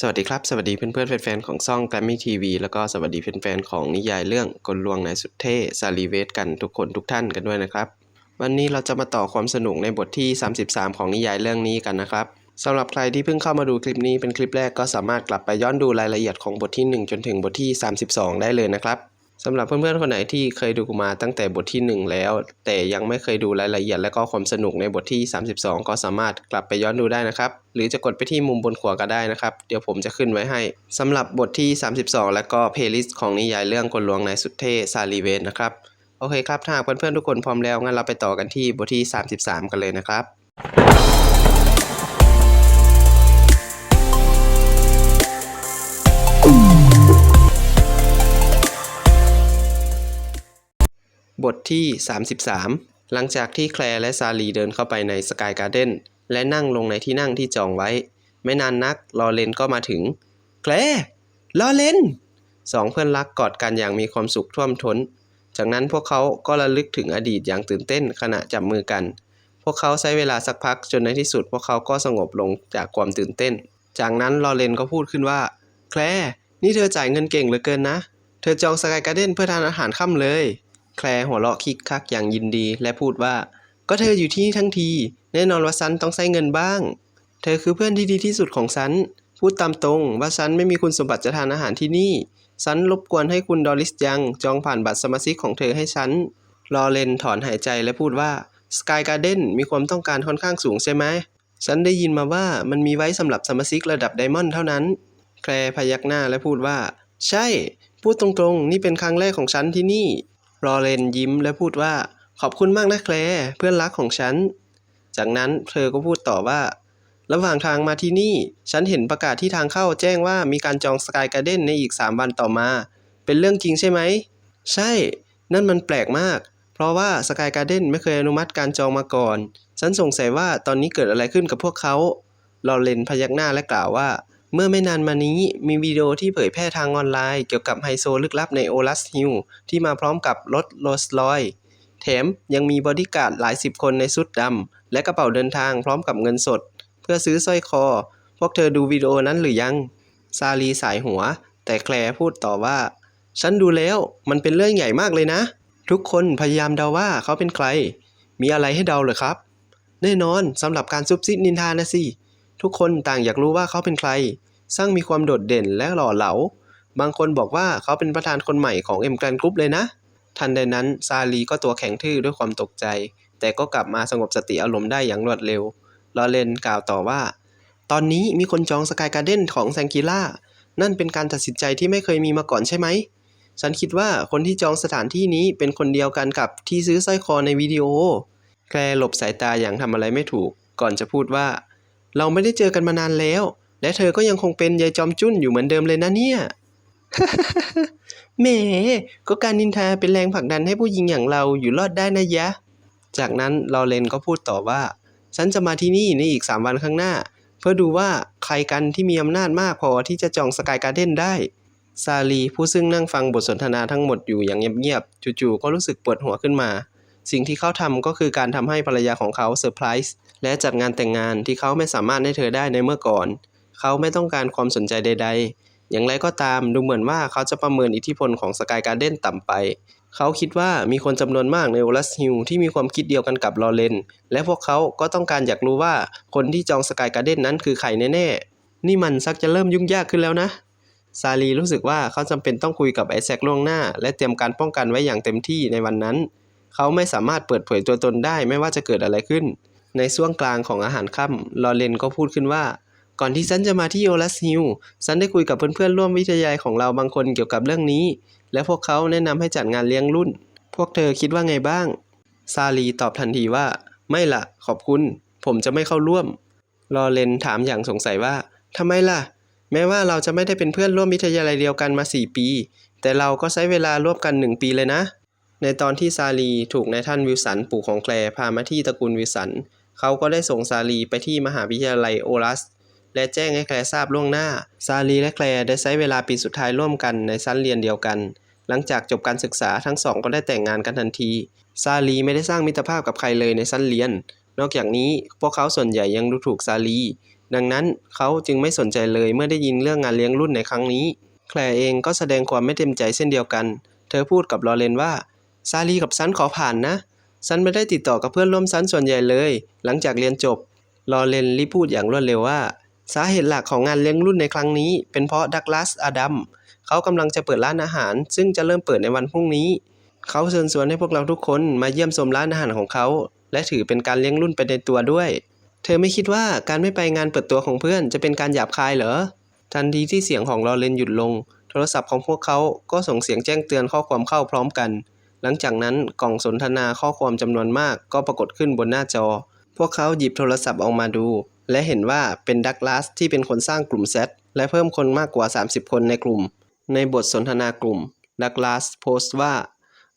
สวัสดีครับ สวัสดีเพื่อนๆแฟนๆของซ่องแกลมมี่ทีวีแล้วก็สวัสดีแฟนๆของนิยายเรื่องกลลวงนายสุดเท่ซาลีเวสกันทุกคนทุกท่านกันด้วยนะครับ วันนี้เราจะมาต่อความสนุกในบทที่ 33 ของนิยายเรื่องนี้กันนะครับสำหรับใครที่เพิ่งเข้ามาดูคลิปนี้เป็นคลิปแรกก็สามารถกลับไปย้อนดูรายละเอียดของบทที่ 1 จนถึงบทที่ 32 ได้เลยนะครับ สำหรับเพื่อนๆคนไหนที่เคยดูมาตั้งแต่บทที่ 1 แล้ว แต่ยังไม่เคยดูรายละเอียดและก็ความสนุกในบทที่ 32 ก็สามารถกลับไปย้อนดูได้นะครับ หรือจะกดไปที่มุมบนขวาก็ได้นะครับ เดี๋ยวผมจะขึ้นไว้ให้สำหรับบทที่ 32 และก็เพลย์ลิสต์ของนิยายเรื่องกลลวงนายสุดเท่ซาลีเวนนะครับโอเคครับถ้าเพื่อนๆทุกคนพร้อมแล้วงั้นเราไปต่อกันที่บทที่ 33 กันเลยนะครับ บทที่ 33 หลังจากที่แคลร์และซาลีเดินเข้าไปในสกายการ์เด้นและนั่งลงในที่นั่งที่จองไว้ ไม่นานนักลอเรนก็มาถึง แคลร์ลอเรนสองเพื่อนรักกอดกันอย่างมีความสุขท่วมท้น จากนั้นพวกเขาก็ระลึกถึงอดีตอย่างตื่นเต้นขณะจับมือกัน พวกเขาใช้เวลาสักพักจนในที่สุด พวกเขาก็สงบลงจากความตื่นเต้น จากนั้นลอเรนก็พูดขึ้นว่า แคลร์นี่เธอจ่ายเงินเก่งเหลือเกินนะ เธอจองสกายการ์เด้นเพื่อทานอาหารค่ำเลย แคลหัวเราะคิกคักอย่างยินดี และพูดว่า ก็เธออยู่ที่นี่ทั้งที แน่นอนว่าฉันต้องใช้เงินบ้าง เธอคือเพื่อนที่ดีที่สุดของฉัน พูดตามตรงว่าฉันไม่มีคุณสมบัติจะทานอาหารที่นี่ฉันรบกวนให้คุณดอริสยังจองผ่านบัตรสมาชิกของเธอให้ฉัน ลอเรนถอนหายใจและพูดว่าสกายการ์เด้นมีความต้องการค่อนข้างสูงใช่ไหม ฉันได้ยินมาว่ามันมีไว้สำหรับสมาชิกระดับไดมอนด์เท่านั้น แคลพยักหน้าและพูดว่า ใช่ พูดตรงๆ นี่เป็นครั้งแรกของฉันที่นี่ ลอเรนยิ้มและพูดว่า ขอบคุณมากนะแคลร์เพื่อนรักของฉัน จากนั้นเธอก็พูดต่อว่า ระหว่างทางมาที่นี่ ฉันเห็นประกาศที่ทางเข้าแจ้งว่ามีการจองสกายการ์เด้นในอีก 3 วันต่อมา เป็นเรื่องจริงใช่ไหม ใช่ นั่นมันแปลกมาก เพราะว่าสกายการ์เด้นไม่เคยอนุมัติการจองมาก่อน ฉันสงสัยว่าตอนนี้เกิดอะไรขึ้นกับพวกเขาลอเรนพยักหน้าและกล่าวว่า เมื่อไม่นานมานี้มีวิดีโอที่เผยแพร่ทางออนไลน์เกี่ยวกับไฮโซลึกลับในโอลัสฮิลที่มาพร้อมกับรถโรลส์รอยแถมยังมีบอดี้การ์ดหลายสิบคนในชุดดำและกระเป๋าเดินทางพร้อมกับเงินสด เพื่อซื้อสร้อยคอ พวกเธอดูวิดีโอนั้นหรือยัง ซาลีสายหัว แต่แคลร์พูดต่อว่า ฉันดูแล้วมันเป็นเรื่องใหญ่มากเลยนะ ทุกคนพยายามเดาว่าเขาเป็นใคร มีอะไรให้เดาเหรอครับ แน่นอนสำหรับการซุบซิบนินทานะสิ ทุกคนต่างอยากรู้ว่าเขาเป็นใคร สร้างมีความโดดเด่นและหล่อเหลา บางคนบอกว่าเขาเป็นประธานคนใหม่ของเอ็มแกรนกรุ๊ปเลยนะ ทันใดนั้นซาลีก็ตัวแข็งทื่อด้วยความตกใจ แต่ก็กลับมาสงบสติอารมณ์ได้อย่างรวดเร็ว ลอเรนกล่าวต่อว่า ตอนนี้มีคนจองสกายการ์เด้นของแซงกิล่า นั่นเป็นการตัดสินใจที่ไม่เคยมีมาก่อนใช่ไหม ฉันคิดว่าคนที่จองสถานที่นี้เป็นคนเดียวกันกับที่ซื้อสร้อยคอในวิดีโอ แคลร์หลบสายตาอย่างทำอะไรไม่ถูก ก่อนจะพูดว่า เราไม่ได้เจอกันมานานแล้ว และเธอก็ยังคงเป็นยายจอมจุ้นอยู่เหมือนเดิมเลยนะเนี่ยแหมก็การนินทาเป็นแรงผลักดันให้ผู้หญิงอย่างเราอยู่รอดได้นะยะ จากนั้นลอเรนก็พูดต่อว่า ฉันจะมาที่นี่ในอีก 3 วันข้างหน้า เพื่อดูว่าใครกันที่มีอำนาจมากพอที่จะจองสกายการ์เด้นได้ ซาลีผู้ซึ่งนั่งฟังบทสนทนาทั้งหมดอยู่อย่างเงียบๆจู่ๆก็รู้สึกปวดหัวขึ้นมา สิ่งที่เขาทำก็คือการทำให้ภรรยาของเขาเซอร์ไพรส์และจัดงานแต่งงานที่เขาไม่สามารถให้เธอได้ในเมื่อก่อน เขาไม่ต้องการความสนใจใด ๆ อย่างไรก็ตามดูเหมือนว่าเขาจะประเมินอิทธิพลของสกายการ์เด้นต่ำไป เขาคิดว่ามีคนจำนวนมากในโอลัสฮิลที่มีความคิดเดียวกันกับลอเรนและพวกเขาก็ต้องการอยากรู้ว่าคนที่จองสกายการ์เด้นนั้นคือใครแน่ๆ นี่มันซักจะเริ่มยุ่งยากขึ้นแล้วนะซาลีรู้สึกว่าเขาจำเป็นต้องคุยกับไอแซคล่วงหน้า และเตรียมการป้องกันไว้อย่างเต็มที่ในวันนั้น เขาไม่สามารถเปิดเผยตัวตนได้ไม่ว่าจะเกิดอะไรขึ้น ในช่วงกลางของอาหารค่ำลอเรนก็พูดขึ้นว่า ก่อนที่ฉันจะมาที่โอลัสฮิลฉันได้คุยกับเพื่อนๆร่วมวิทยาลัยของเราบางคนเกี่ยวกับเรื่องนี้ และพวกเขาแนะนำให้จัดงานเลี้ยงรุ่น พวกเธอคิดว่าไงบ้าง ซาลีตอบทันทีว่า ไม่ละขอบคุณ ผมจะไม่เข้าร่วมลอเรนถามอย่างสงสัยว่าทำไมล่ะ แม้ว่าเราจะไม่ได้เป็นเพื่อนร่วมวิทยาลัยเดียวกันมา 4 ปี แต่เราก็ใช้เวลาร่วมกัน 1 ปีเลยนะ ในตอนที่ซาลีถูกนายท่านวิลสันปู่ของแคลพามาที่ตระกูลวิลสัน เขาก็ได้ส่งซาลีไปที่มหาวิทยาลัยโอรัส และแจ้งให้แคลทราบล่วงหน้า ซาลีและแคลได้ใช้เวลาปีสุดท้ายร่วมกันในชั้นเรียนเดียวกัน หลังจากจบการศึกษาทั้งสองก็ได้แต่งงานกันทันที ซาลีไม่ได้สร้างมิตรภาพกับใครเลยในชั้นเรียน นอกจากนี้พวกเขาส่วนใหญ่ยังดูถูกซาลี ดังนั้นเขาจึงไม่สนใจเลยเมื่อได้ยินเรื่องงานเลี้ยงรุ่นในครั้งนี้ แคลเองก็แสดงความไม่เต็มใจเช่นเดียวกัน เธอพูดกับลอเรนว่า ซาลีกับซันขอผ่านนะ ซันไม่ได้ติดต่อกับเพื่อนร่วมซันส่วนใหญ่เลย หลังจากเรียนจบ ลอเรนรีพูดอย่างรวดเร็วว่า สาเหตุหลักของงานเลี้ยงรุ่นในครั้งนี้ เป็นเพราะดักลาสอาดัมเขากำลังจะเปิดร้านอาหาร ซึ่งจะเริ่มเปิดในวันพรุ่งนี้ เขาเชิญชวนให้พวกเราทุกคนมาเยี่ยมชมร้านอาหารของเขา และถือเป็นการเลี้ยงรุ่นไปในตัวด้วย เธอไม่คิดว่าการไม่ไปงานเปิดตัวของเพื่อนจะเป็นการหยาบคายเหรอ ทันทีที่เสียงของลอเรนหยุดลง โทรศัพท์ของพวกเขาก็ส่งเสียงแจ้งเตือนข้อความเข้าพร้อมกัน หลังจากนั้นกล่องสนทนาข้อความจำนวนมากก็ปรากฏขึ้นบนหน้าจอ พวกเขาหยิบโทรศัพท์ออกมาดู และเห็นว่าเป็นดักลาสที่เป็นคนสร้างกลุ่มแซดและเพิ่มคนมากกว่า 30 คนในกลุ่ม ในบทสนทนากลุ่ม ดักลาสโพสต์ว่า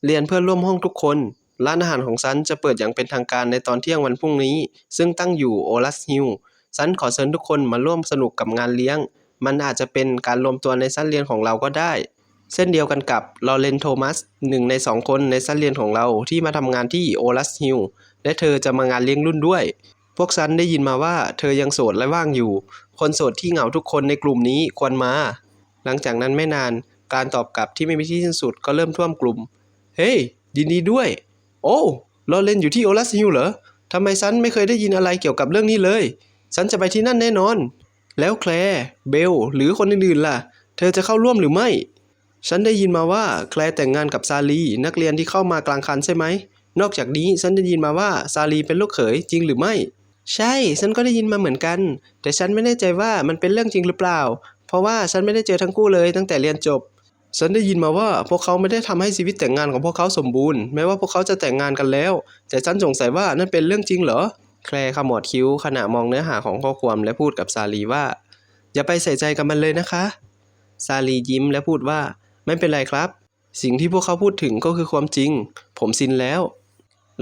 เรียนเพื่อนร่วมห้องทุกคน ร้านอาหารของฉันจะเปิดอย่างเป็นทางการในตอนเที่ยงวันพรุ่งนี้ ซึ่งตั้งอยู่โอลัสฮิลฉันขอเชิญทุกคนมาร่วมสนุกกับงานเลี้ยง มันอาจจะเป็นการรวมตัวในชั้นเรียนของเราก็ได้ เช่นเดียวกันกับลอเรนโทมัสหนึ่งในสองคนในชั้นเรียนของเราที่มาทำงานที่โอลัสฮิลและเธอจะมางานเลี้ยงรุ่นด้วย พวกฉันได้ยินมาว่าเธอยังโสดและว่างอยู่ คนโสดที่เหงาทุกคนในกลุ่มนี้ควรมา หลังจากนั้นไม่นานการตอบกลับที่ไม่มีที่สิ้นสุดก็เริ่มท่วมกลุ่ม เฮ้ย ยินดีด้วย โอ้ลอเรนอยู่ที่โอลัสฮิลเหรอทำไมฉันไม่เคยได้ยินอะไรเกี่ยวกับเรื่องนี้เลย ฉันจะไปที่นั่นแน่นอน แล้วแคลร์เบล หรือคนอื่นๆล่ะ เธอจะเข้าร่วมหรือไม่ ฉันได้ยินมาว่าแคลร์แต่งงานกับซาลีนักเรียนที่เข้ามากลางคันใช่ไหม นอกจากนี้ฉันได้ยินมาว่าซาลีเป็นลูกเขยจริงหรือไม่ ใช่ ฉันก็ได้ยินมาเหมือนกัน แต่ฉันไม่แน่ใจว่ามันเป็นเรื่องจริงหรือเปล่า เพราะว่าฉันไม่ได้เจอทั้งคู่เลยตั้งแต่เรียนจบ ฉันได้ยินมาว่าพวกเขาไม่ได้ทำให้ชีวิตแต่งงานของพวกเขาสมบูรณ์แม้ว่าพวกเขาจะแต่งงานกันแล้ว แต่ฉันสงสัยว่านั่นเป็นเรื่องจริงเหรอ แคลร์ขมวดคิ้วขณะมองเนื้อหาของข้อความและพูดกับซาลีว่า อย่าไปใส่ใจกับมันเลยนะคะ ซาลียิ้มและพูดว่า ไม่เป็นไรครับ สิ่งที่พวกเขาพูดถึงก็คือความจริง ผมซินแล้ว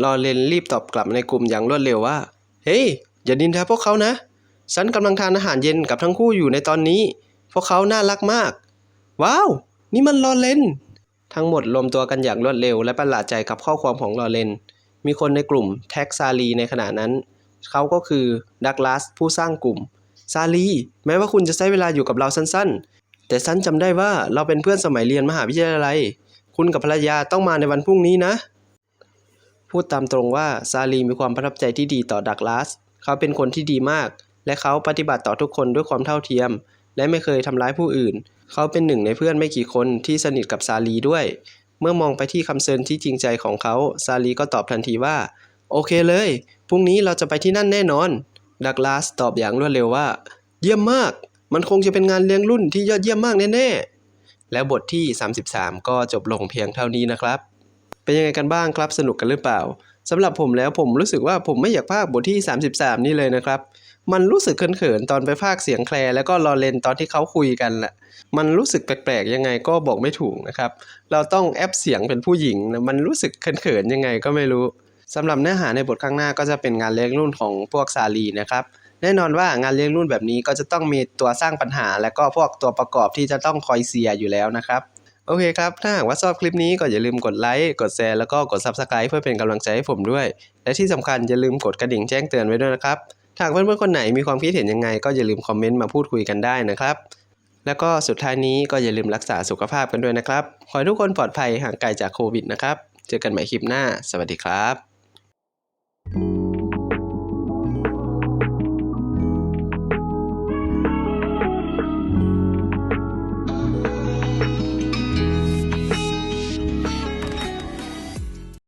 ลอเรนรีบตอบกลับในกลุ่มอย่างรวดเร็วว่า เฮ้ยอย่าดินทาพวกเขานะ ฉันกำลังทานอาหารเย็นกับทั้งคู่อยู่ในตอนนี้ พวกเขาน่ารักมาก ว้าว นี่มันลอเรนทั้งหมดรวมตัวกันอย่างรวดเร็วและประหลาดใจกับข้อความของลอเรน มีคนในกลุ่มแท็กซาลีในขณะนั้น เขาก็คือดักลาสผู้สร้างกลุ่ม ซาลี แม้ว่าคุณจะใช้เวลาอยู่กับเราสั้นๆ แต่ฉันจำได้ว่าเราเป็นเพื่อนสมัยเรียนมหาวิทยาลัย คุณกับภรรยาต้องมาในวันพรุ่งนี้นะ พูดตามตรงว่าซาลีมีความประทับใจที่ดีต่อดักลาส เขาเป็นคนที่ดีมาก และเขาปฏิบัติต่อทุกคนด้วยความเท่าเทียม และไม่เคยทำร้ายผู้อื่น เขาเป็นหนึ่งในเพื่อนไม่กี่คนที่สนิทกับซาลีด้วย เมื่อมองไปที่คำเชิญที่จริงใจของเขา ซาลีก็ตอบทันทีว่า โอเคเลย พรุ่งนี้เราจะไปที่นั่นแน่นอน ดักลาสตอบอย่างรวดเร็วว่า เยี่ยมมาก มันคงจะเป็นงานเลี้ยงรุ่นที่ยอดเยี่ยมมากแน่ๆ และบทที่ 33 ก็จบลงเพียงเท่านี้นะครับ เป็นยังไงกันบ้างครับสนุกกันหรือเปล่าสำหรับผมแล้วผมรู้สึกว่าผมไม่อยากพากบทที่ 33 นี่เลยนะครับ มันรู้สึกเขินๆตอนไปพากเสียงแคลร์แล้วก็ลอเรนตอนที่เขาคุยกันแหละมันรู้สึกแปลกๆยังไงก็บอกไม่ถูกนะครับ เราต้องแอปเสียงเป็นผู้หญิง มันรู้สึกเขินๆยังไงก็ไม่รู้สำหรับเนื้อหาในบทข้างหน้าก็จะเป็นงานเลี้ยงรุ่นของพวกซาลีนะครับ แน่นอนว่างานเลี้ยงรุ่นแบบนี้ก็จะต้องมีตัวสร้างปัญหา และก็พวกตัวประกอบที่จะต้องคอยเสียอยู่แล้วนะครับโอเคครับ ถ้าหากว่าชอบคลิปนี้ก็อย่าลืมกดไลค์ กดแชร์ แล้วก็กด Subscribe เพื่อเป็นกำลังใจให้ผมด้วย และที่สำคัญอย่าลืมกดกระดิ่งแจ้งเตือนไว้ด้วยนะครับถ้าหากเพื่อนๆคนไหนมีความคิดเห็นยังไง ก็อย่าลืมคอมเมนต์มาพูดคุยกันได้นะครับ แล้วก็สุดท้ายนี้ก็อย่าลืมรักษาสุขภาพกันด้วยนะครับ ขอให้ทุกคนปลอดภัยห่างไกลจากโควิดนะครับ เจอกันใหม่คลิปหน้า สวัสดีครับ